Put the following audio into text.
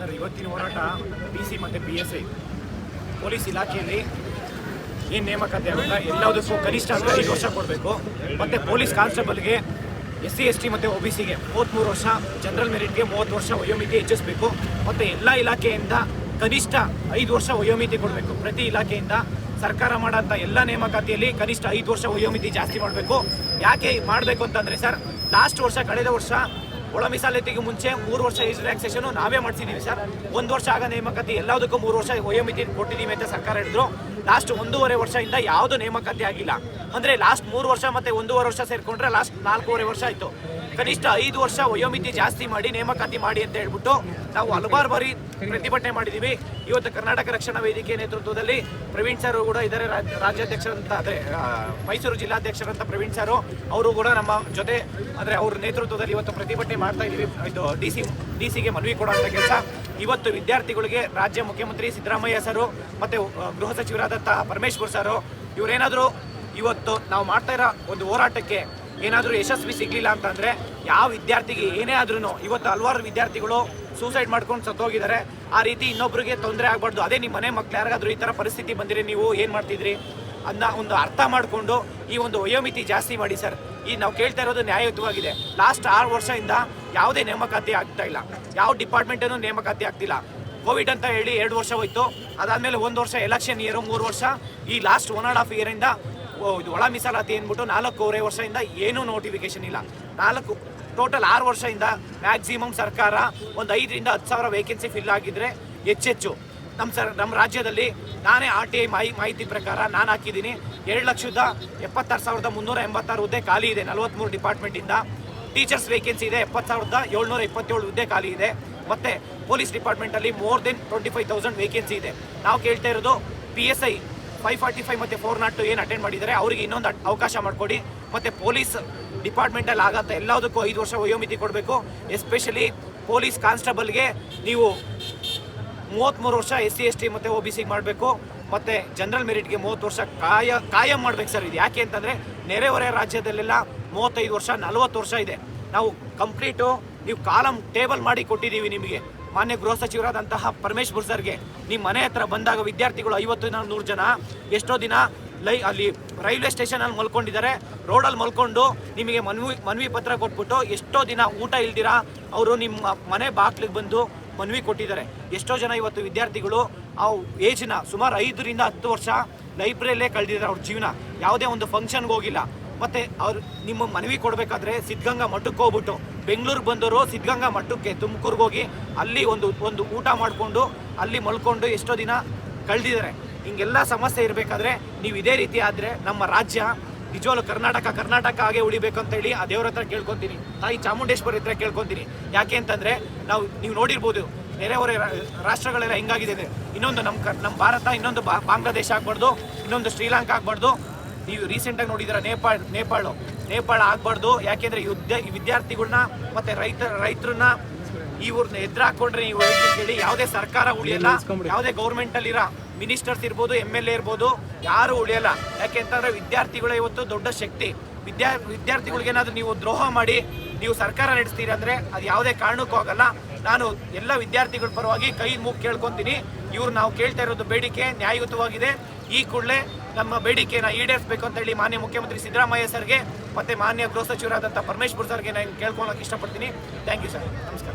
Sir, ಇವತ್ತಿನ ಹೋರಾಟ B C ಮತ್ತು ಪಿ ಎಸ್ ಐ ಪೊಲೀಸ್ ಇಲಾಖೆಯಲ್ಲಿ ಏನು ನೇಮಕಾತಿ ಆಗಲ್ಲ ಎಲ್ಲದಕ್ಕೂ ಕನಿಷ್ಠ ಅಂತ ಐದು ವರ್ಷ ಕೊಡಬೇಕು. ಮತ್ತು ಪೊಲೀಸ್ ಕಾನ್ಸ್ಟೇಬಲ್ಗೆ ಎಸ್ ಸಿ, ಎಸ್ ಟಿ ಮತ್ತು ಒ ಬಿ ಸಿಗೆ ಮೂವತ್ತ್ಮೂರು ವರ್ಷ, ಜನರಲ್ ಮೆರಿಟ್ಗೆ ಮೂವತ್ತು ವರ್ಷ ವಯೋಮಿತಿ ಹೆಚ್ಚಿಸಬೇಕು. ಮತ್ತು ಎಲ್ಲ ಇಲಾಖೆಯಿಂದ ಕನಿಷ್ಠ ಐದು ವರ್ಷ ವಯೋಮಿತಿ ಕೊಡಬೇಕು. ಪ್ರತಿ ಇಲಾಖೆಯಿಂದ ಸರ್ಕಾರ ಮಾಡೋಂಥ ಎಲ್ಲ ನೇಮಕಾತಿಯಲ್ಲಿ ಕನಿಷ್ಠ ಐದು ವರ್ಷ ವಯೋಮಿತಿ ಜಾಸ್ತಿ ಮಾಡಬೇಕು. ಯಾಕೆ ಮಾಡಬೇಕು ಅಂತಂದರೆ ಸರ್, ಲಾಸ್ಟ್ ವರ್ಷ, ಕಳೆದ ವರ್ಷ ಒಳ ಮೀಸಲಾತಿಗೆ ಮುಂಚೆ ಮೂರು ವರ್ಷ ಈಸ್ ರಿಲ್ಯಾಕ್ಸೇಷನ್ ನಾವೇ ಮಾಡ್ತಿದ್ದೀವಿ ಸರ್. ಒಂದು ವರ್ಷ ಆಗ ನೇಮಕಾತಿ ಎಲ್ಲದಕ್ಕೂ ಮೂರು ವರ್ಷ ವಯೋಮಿತಿ ಕೊಟ್ಟಿದ್ದೀವಿ ಅಂತ ಸರ್ಕಾರ ಹೇಳಿದ್ರು. ಲಾಸ್ಟ್ ಒಂದೂವರೆ ವರ್ಷದಿಂದ ಯಾವುದು ನೇಮಕಾತಿ ಆಗಿಲ್ಲ. ಅಂದರೆ ಲಾಸ್ಟ್ ಮೂರು ವರ್ಷ ಮತ್ತೆ ಒಂದೂವರೆ ವರ್ಷ ಸೇರ್ಕೊಂಡ್ರೆ ಲಾಸ್ಟ್ ನಾಲ್ಕೂವರೆ ವರ್ಷ ಆಯಿತು. ಕನಿಷ್ಠ ಐದು ವರ್ಷ ವಯೋಮಿತಿ ಜಾಸ್ತಿ ಮಾಡಿ ನೇಮಕಾತಿ ಮಾಡಿ ಅಂತ ಹೇಳ್ಬಿಟ್ಟು ನಾವು ಹಲವಾರು ಬಾರಿ ಪ್ರತಿಭಟನೆ ಮಾಡಿದ್ದೀವಿ. ಇವತ್ತು ಕರ್ನಾಟಕ ರಕ್ಷಣಾ ವೇದಿಕೆ ನೇತೃತ್ವದಲ್ಲಿ ಪ್ರವೀಣ್ ಸರ್ ಕೂಡ ಇದ್ದಾರೆ. ರಾಜ್- ರಾಜ್ಯಾಧ್ಯಕ್ಷರಂತ, ಅದೇ ಮೈಸೂರು ಜಿಲ್ಲಾಧ್ಯಕ್ಷರಂತ ಪ್ರವೀಣ್ ಸರ್ ಅವರು ಕೂಡ ನಮ್ಮ ಜೊತೆ, ಅಂದರೆ ಅವ್ರ ನೇತೃತ್ವದಲ್ಲಿ ಇವತ್ತು ಪ್ರತಿಭಟನೆ ಮಾಡ್ತಾ ಇದ್ದೀವಿ. ಇದು ಡಿ ಸಿ, ಡಿ ಸಿಗೆ ಮನವಿ ಕೊಡುವಂಥ ಕೆಲಸ. ಇವತ್ತು ವಿದ್ಯಾರ್ಥಿಗಳಿಗೆ ರಾಜ್ಯ ಮುಖ್ಯಮಂತ್ರಿ ಸಿದ್ದರಾಮಯ್ಯ ಸರ್ ಮತ್ತು ಗೃಹ ಸಚಿವರಾದಂತಹ ಪರಮೇಶ್ವರ್ ಸರ್ ಇವರೇನಾದರೂ ಇವತ್ತು ನಾವು ಮಾಡ್ತಾ ಇರೋ ಒಂದು ಹೋರಾಟಕ್ಕೆ ಏನಾದರೂ ಯಶಸ್ವಿ ಸಿಗಲಿಲ್ಲ ಅಂತಂದರೆ ಯಾವ ವಿದ್ಯಾರ್ಥಿಗೆ ಏನೇ ಆದ್ರೂ ಇವತ್ತು ಹಲವಾರು ವಿದ್ಯಾರ್ಥಿಗಳು ಸೂಸೈಡ್ ಮಾಡ್ಕೊಂಡು ಸತ್ತೋಗಿದ್ದಾರೆ. ಆ ರೀತಿ ಇನ್ನೊಬ್ಬರಿಗೆ ತೊಂದರೆ ಆಗಬಾರ್ದು. ಅದೇ ನಿಮ್ಮ ಮನೆ ಮಕ್ಳು ಯಾರಿಗಾದ್ರೂ ಈ ಥರ ಪರಿಸ್ಥಿತಿ ಬಂದಿರಿ ನೀವು ಏನು ಮಾಡ್ತಿದ್ರಿ? ಅದನ್ನ ಒಂದು ಅರ್ಥ ಮಾಡಿಕೊಂಡು ಈ ಒಂದು ವಯೋಮಿತಿ ಜಾಸ್ತಿ ಮಾಡಿ ಸರ್. ಈ ನಾವು ಕೇಳ್ತಾ ಇರೋದು ನ್ಯಾಯಯುತವಾಗಿದೆ. ಲಾಸ್ಟ್ ಆರು ವರ್ಷದಿಂದ ಯಾವುದೇ ನೇಮಕಾತಿ ಆಗ್ತಾ ಇಲ್ಲ. ಯಾವ ಡಿಪಾರ್ಟ್ಮೆಂಟನ್ನು ನೇಮಕಾತಿ ಆಗ್ತಿಲ್ಲ. ಕೋವಿಡ್ ಅಂತ ಹೇಳಿ ಎರಡು ವರ್ಷ ಹೋಯ್ತು. ಅದಾದಮೇಲೆ ಒಂದು ವರ್ಷ ಎಲೆಕ್ಷನ್ ಇಯರು ಮೂರು ವರ್ಷ. ಈ ಲಾಸ್ಟ್ ಒನ್ ಆ್ಯಂಡ್ ಹಾಫ್ ಇಯರಿಂದ ಇದು ಒಳ ಮೀಸಲಾತಿ ಅಂದ್ಬಿಟ್ಟು ನಾಲ್ಕೂವರೆ ವರ್ಷದಿಂದ ಏನೂ ನೋಟಿಫಿಕೇಶನ್ ಇಲ್ಲ. ನಾಲ್ಕು ಟೋಟಲ್ ಆರು ವರ್ಷದಿಂದ ಮ್ಯಾಕ್ಸಿಮಮ್ ಸರ್ಕಾರ ಒಂದು ಐದರಿಂದ ಹತ್ತು ಸಾವಿರ ವೇಕೆನ್ಸಿ ಫಿಲ್ ಆಗಿದ್ರೆ ಹೆಚ್ಚೆಚ್ಚು ನಮ್ಮ ಸರ್ ನಮ್ಮ ರಾಜ್ಯದಲ್ಲಿ ನಾನೇ ಆರ್ ಟಿ ಐ ಮಾಹಿ ಮಾಹಿತಿ ಪ್ರಕಾರ ನಾನು ಹಾಕಿದ್ದೀನಿ. ಎರಡು ಲಕ್ಷದ ಎಪ್ಪತ್ತಾರು ಸಾವಿರದ ಮುನ್ನೂರ ಎಂಬತ್ತಾರು ಹುದ್ದೆ ಖಾಲಿ ಇದೆ. ನಲವತ್ತ್ಮೂರು ಡಿಪಾರ್ಟ್ಮೆಂಟಿಂದ ಟೀಚರ್ಸ್ ವೇಕೆನ್ಸಿ ಇದೆ. ಎಪ್ಪತ್ತು ಸಾವಿರದ ಏಳ್ನೂರ ಇಪ್ಪತ್ತೇಳು ಹುದ್ದೆ ಖಾಲಿ ಇದೆ. ಮತ್ತು police ಡಿಪಾರ್ಟ್ಮೆಂಟಲ್ಲಿ more than twenty five thousand vacancy ಇದೆ. ನಾವು ಕೇಳ್ತಾ ಇರೋದು P S I five forty five ಮತ್ತು ಫೋರ್ ನಾಟ್ ಏನು ಅಟೆಂಡ್ ಮಾಡಿದರೆ ಅವರಿಗೆ ಇನ್ನೊಂದು ಅವಕಾಶ ಮಾಡಿಕೊಡಿ. ಮತ್ತು ಪೊಲೀಸ್ ಡಿಪಾರ್ಟ್ಮೆಂಟಲ್ಲಿ ಆಗತ್ತೆ ಎಲ್ಲದಕ್ಕೂ ಐದು ವರ್ಷ ವಯೋಮಿತಿ ಕೊಡಬೇಕು. ಎಸ್ಪೆಷಲಿ ಪೊಲೀಸ್ ಕಾನ್ಸ್ಟೇಬಲ್ಗೆ ನೀವು ಮೂವತ್ತ್ಮೂರು ವರ್ಷ ಎಸ್ ಸಿ, ಎಸ್ ಟಿ ಮತ್ತು ಒ ಬಿ ಸಿಗೆ ಮಾಡಬೇಕು. ಮತ್ತು ಜನರಲ್ ಮೆರಿಟ್ಗೆ ಮೂವತ್ತು ವರ್ಷ ಕಾಯ ಕಾಯಂ ಮಾಡ್ಬೇಕು ಸರ್ ಇದು. ಯಾಕೆ ಅಂತಂದರೆ ನೆರೆಹೊರೆ ರಾಜ್ಯದಲ್ಲೆಲ್ಲ ಮೂವತ್ತೈದು ವರ್ಷ, ನಲವತ್ತು ವರ್ಷ ಇದೆ. ನಾವು ಕಂಪ್ಲೀಟು ನೀವು ಕಾಲಮ್ ಟೇಬಲ್ ಮಾಡಿ ಕೊಟ್ಟಿದ್ದೀವಿ ನಿಮಗೆ. ಮಾನ್ಯ ಗೃಹ ಸಚಿವರಾದಂತಹ ಪರಮೇಶ್ವರ್ ಸರ್ಗೆ ನಿಮ್ಮ ಮನೆ ಹತ್ರ ಬಂದಾಗ ವಿದ್ಯಾರ್ಥಿಗಳು ಐವತ್ತು ನೂರು ಜನ ಎಷ್ಟೋ ದಿನ ಲೈ ಅಲ್ಲಿ ರೈಲ್ವೆ ಸ್ಟೇಷನಲ್ಲಿ ಮಲ್ಕೊಂಡಿದ್ದಾರೆ. ರೋಡಲ್ಲಿ ಮಲ್ಕೊಂಡು ನಿಮಗೆ ಮನವಿ ಮನವಿ ಪತ್ರ ಕೊಟ್ಬಿಟ್ಟು ಎಷ್ಟೋ ದಿನ ಊಟ ಇಲ್ದಿರಾ, ಅವರು ನಿಮ್ಮ ಮನೆ ಬಾಗಿಲಿಗೆ ಬಂದು ಮನವಿ ಕೊಟ್ಟಿದ್ದಾರೆ. ಎಷ್ಟೋ ಜನ ಇವತ್ತು ವಿದ್ಯಾರ್ಥಿಗಳು ಆ ಏಜ್ನ ಸುಮಾರು ಐದರಿಂದ ಹತ್ತು ವರ್ಷ ಲೈಬ್ರರಿಯಲ್ಲೇ ಕಳೆದಿದ್ದಾರೆ ಅವ್ರ ಜೀವನ. ಯಾವುದೇ ಒಂದು ಫಂಕ್ಷನ್ಗೆ ಹೋಗಿಲ್ಲ. ಮತ್ತೆ ಅವ್ರು ನಿಮ್ಮ ಮನವಿ ಕೊಡಬೇಕಾದ್ರೆ ಸಿದ್ಧಗಂಗಾ ಮಠಕ್ಕೆ ಹೋಗ್ಬಿಟ್ಟು ಬೆಂಗಳೂರಿಗೆ ಬಂದವರು ಸಿದ್ಧಗಂಗಾ ಮಠಕ್ಕೆ ತುಮಕೂರಿಗೆ ಹೋಗಿ ಅಲ್ಲಿ ಒಂದು ಒಂದು ಊಟ ಮಾಡಿಕೊಂಡು ಅಲ್ಲಿ ಮಲ್ಕೊಂಡು ಎಷ್ಟೋ ದಿನ ಕಳೆದಿದ್ದಾರೆ. ಹಿಂಗೆಲ್ಲ ಸಮಸ್ಯೆ ಇರಬೇಕಾದ್ರೆ ನೀವು ಇದೇ ರೀತಿ ಆದರೆ ನಮ್ಮ ರಾಜ್ಯ ನಿಜವಾಗ್ಲೂ ಕರ್ನಾಟಕ ಕರ್ನಾಟಕ ಹಾಗೆ ಉಳಿಬೇಕಂತೇಳಿ ಆ ದೇವ್ರ ಹತ್ರ ಕೇಳ್ಕೊತೀನಿ. ತಾಯಿ ಚಾಮುಂಡೇಶ್ವರಿ ಹತ್ರ ಕೇಳ್ಕೊತೀನಿ. ಯಾಕೆ ಅಂತಂದ್ರೆ ನಾವು, ನೀವು ನೋಡಿರ್ಬೋದು ನೆರೆಹೊರೆ ರಾಷ್ಟ್ರಗಳೆಲ್ಲ ಹೆಂಗಾಗಿದೆ. ಇನ್ನೊಂದು ನಮ್ಮ ನಮ್ಮ ಭಾರತ, ಇನ್ನೊಂದು ಬಾಂಗ್ಲಾದೇಶ ಆಗ್ಬಾರ್ದು, ಇನ್ನೊಂದು ಶ್ರೀಲಂಕಾ ಆಗ್ಬಾರ್ದು ನೀವು ರೀಸೆಂಟಾಗಿ ನೋಡಿದಿರ ನೇಪಾಳ ನೇಪಾಳು? ನೇಪಾಳ ಆಗ್ಬಾರ್ದು ಯಾಕೆಂದ್ರೆ ಯುದ್ಧ ವಿದ್ಯಾರ್ಥಿಗಳನ್ನ ಮತ್ತೆ ರೈತ ರೈತರನ್ನ ಇವ್ರನ್ನ ಎದ್ರ ಹಾಕೊಂಡ್ರೆ ನೀವು ಹೇಳಿ ಯಾವುದೇ ಸರ್ಕಾರ ಉಳಿಯಲ್ಲ ಯಾವುದೇ ಗೌರ್ಮೆಂಟ್ ಅಲ್ಲಿರ ಮಿನಿಸ್ಟರ್ಸ್ ಇರ್ಬೋದು ಎಂ ಎಲ್ ಎ ಇರ್ಬೋದು ಯಾರು ಉಳಿಯಲ್ಲ. ಯಾಕೆಂತಂದ್ರೆ ವಿದ್ಯಾರ್ಥಿಗಳೇ ಇವತ್ತು ದೊಡ್ಡ ಶಕ್ತಿ. ವಿದ್ಯಾ ವಿದ್ಯಾರ್ಥಿಗಳಿಗೆ ಏನಾದ್ರು ನೀವು ದ್ರೋಹ ಮಾಡಿ ನೀವು ಸರ್ಕಾರ ನಡೆಸ್ತೀರಿ ಅಂದ್ರೆ ಅದು ಯಾವುದೇ ಕಾರಣಕ್ಕೂ ಆಗಲ್ಲ. ನಾನು ಎಲ್ಲ ವಿದ್ಯಾರ್ಥಿಗಳ ಪರವಾಗಿ ಕೈ ಮುಗ್ ಕೇಳ್ಕೊಂತೀನಿ. ಇವ್ರು ನಾವು ಕೇಳ್ತಾ ಇರೋದು ಬೇಡಿಕೆ ನ್ಯಾಯಯುತವಾಗಿದೆ. ಈ ಕೂಡಲೇ ನಮ್ಮ ಬೇಡಿಕೆಯನ್ನು ಈಡೇರಿಸಬೇಕು ಅಂತ ಹೇಳಿ ಮಾನ್ಯ ಮುಖ್ಯಮಂತ್ರಿ ಸಿದ್ದರಾಮಯ್ಯ ಸರ್ಗೆ ಮತ್ತು ಮಾನ್ಯ ಗೃಹ ಸಚಿವರಾದಂಥ ಪರಮೇಶ್ವರ್ ಸರ್ಗೆ ನಾನು ಕೇಳ್ಕೊಳಕ್ಕೆ ಇಷ್ಟಪಡ್ತೀನಿ. ಥ್ಯಾಂಕ್ ಯು ಸರ್ ನಮಸ್ಕಾರ.